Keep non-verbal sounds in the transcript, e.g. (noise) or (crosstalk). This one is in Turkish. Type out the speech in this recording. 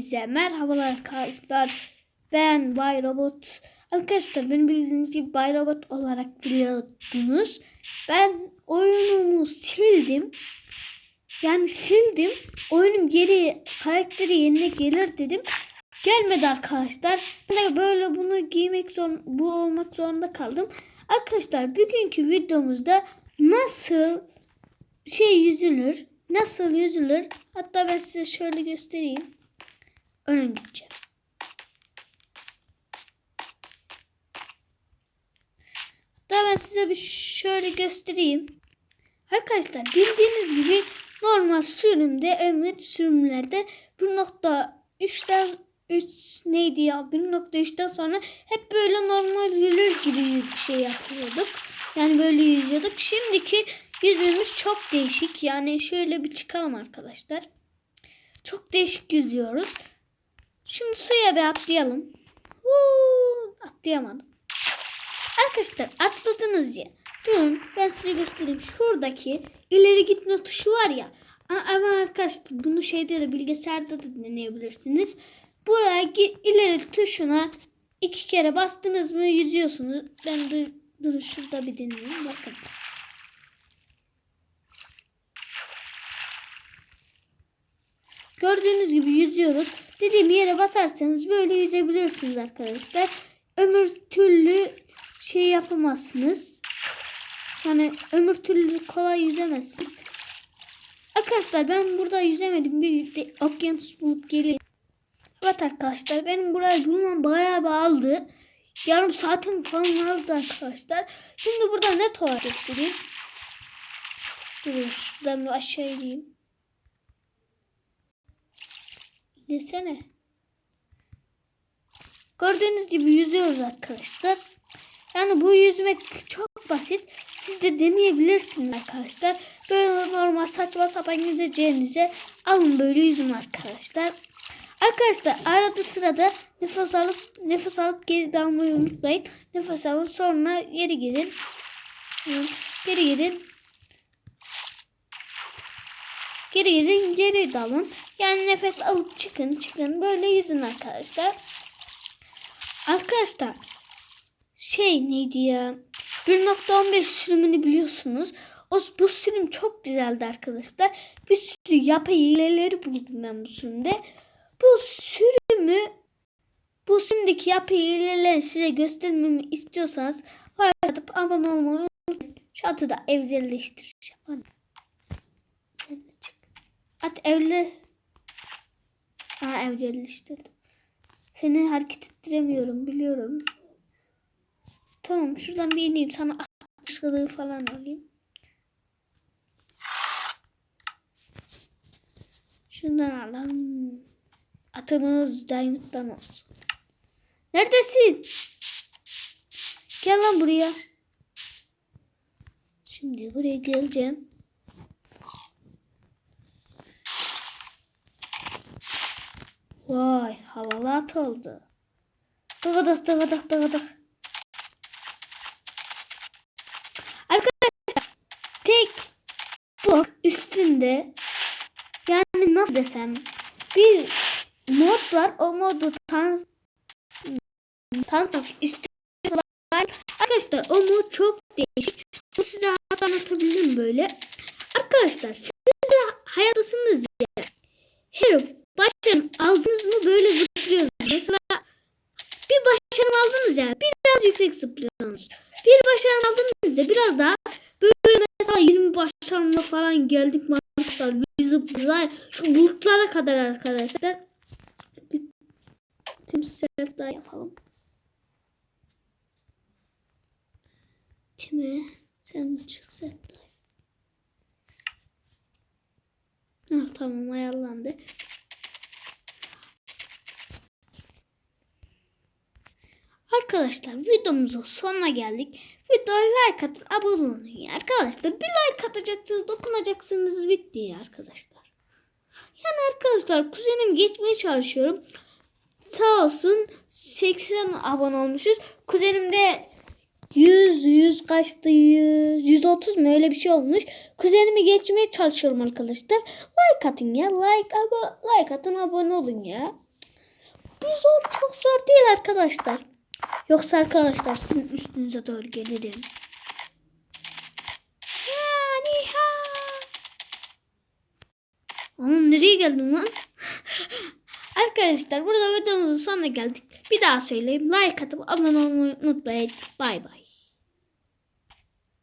Hepinize merhabalar arkadaşlar. Ben Bay Robot. Arkadaşlar beni bildiğiniz gibi Bay Robot olarak biliyordunuz. Ben oyunumu sildim. Yani sildim. Oyunum geri karakteri yerine gelir dedim. Gelmedi arkadaşlar. Ben de böyle bunu giymek zor, bu olmak zorunda kaldım. Arkadaşlar bugünkü videomuzda nasıl şey yüzülür, nasıl yüzülür? Hatta ben size şöyle göstereyim. Öne. Hatta ben size bir şöyle göstereyim. Arkadaşlar bildiğiniz gibi normal sürümde, ömür sürümlerde 1.3'ten 3 neydi ya 1.3'ten sonra hep böyle normal yürür gibi bir şey yapıyorduk. Yani böyle yüzüyorduk. Şimdiki yüzümüz çok değişik. Yani şöyle bir çıkalım arkadaşlar. Çok değişik yüzüyoruz. Şimdi suya bir atlayalım. Huu, atlayamadım. Arkadaşlar atladınız ya. Durun ben size göstereyim. Şuradaki ileri gitme tuşu var ya. Ama arkadaşlar bunu şeyde de bilgisayarda da deneyebilirsiniz. Buraya ileri tuşuna iki kere bastınız mı yüzüyorsunuz. Ben de dur şurada bir deneyeyim. Bakın. Gördüğünüz gibi yüzüyoruz. Dediğim yere basarsanız böyle yüzebilirsiniz arkadaşlar. Ömür türlü şey yapamazsınız. Yani ömür türlü kolay yüzemezsiniz. Arkadaşlar ben burada yüzemedim. Bir de okyanus bulup geleyim. Evet arkadaşlar benim buraya bulmam bayağı bir aldı. Yarım saatim falan aldı arkadaşlar. Şimdi burada net olarak göstereyim. Dur şuradan bir aşağı ineyim. Desene. Gördüğünüz gibi yüzüyoruz arkadaşlar. Yani bu yüzmek çok basit. Siz de deneyebilirsiniz arkadaşlar. Böyle normal saçma sapan yüzeceğinize alın böyle yüzün arkadaşlar. Arkadaşlar arada sırada nefes alıp nefes alıp geri dalmayı unutmayın. Nefes alın sonra geri gidin. Geri gidin. Geri gidin geri dalın. Yani nefes alıp çıkın çıkın böyle yüzün arkadaşlar. Arkadaşlar şey neydi ya? 1.15 sürümünü biliyorsunuz. O, bu sürüm çok güzeldi arkadaşlar. Bir sürü yapay hileleri buldum ben bu sürümde. Bu sürümü bu sürümdeki yapay hileleri size göstermemi istiyorsanız like atıp abone olmayı unutmayın. Şu atı da evcilleştireceğim. At evli. Aa evcilleştirdim. Seni hareket ettiremiyorum biliyorum. Tamam şuradan bir ineyim sana atışlığı falan alayım. Şundan alalım. Atımız Diamond'dan olsun. Neredesin? Gel lan buraya. Şimdi buraya geleceğim. Vay havalı at oldu. Tıgıdık tıgıdık tıgıdık. Arkadaşlar tek bu üstünde yani nasıl desem bir mod var. O modu tan tanıtmak istiyorlar. Arkadaşlar o mod çok değişik. Bu size anlatabilirim böyle. Arkadaşlar siz de hayatasınız ya. Her başarım aldınız mı böyle zıplıyorsunuz. Mesela bir başarım aldınız ya biraz yüksek zıplıyorsunuz. Bir başarım aldınız ya biraz daha böyle mesela 20 başarımla falan geldik arkadaşlar. Bir zıplıyorlar. Şu bulutlara kadar arkadaşlar. Bir timsah daha yapalım. Timi sen çık set Ah, tamam ayarlandı. Arkadaşlar videomuzun sonuna geldik. Videoya like atın, abone olun. ya. Arkadaşlar bir like atacaksınız, dokunacaksınız bitti ya arkadaşlar. Yani arkadaşlar kuzenim geçmeye çalışıyorum. Sağ olsun 80 abone olmuşuz. Kuzenim de 100 100 kaçtı 100 130 mu öyle bir şey olmuş. Kuzenimi geçmeye çalışıyorum arkadaşlar. Like atın ya. Like abo like atın abone olun ya. Bu zor çok zor değil arkadaşlar. Yoksa arkadaşlar sizin üstünüze doğru gelirim. Yani ha. Oğlum nereye geldin lan? (laughs) Arkadaşlar burada videomuzun sonuna geldik. Bir daha söyleyeyim. Like atıp abone olmayı unutmayın. Bay bay.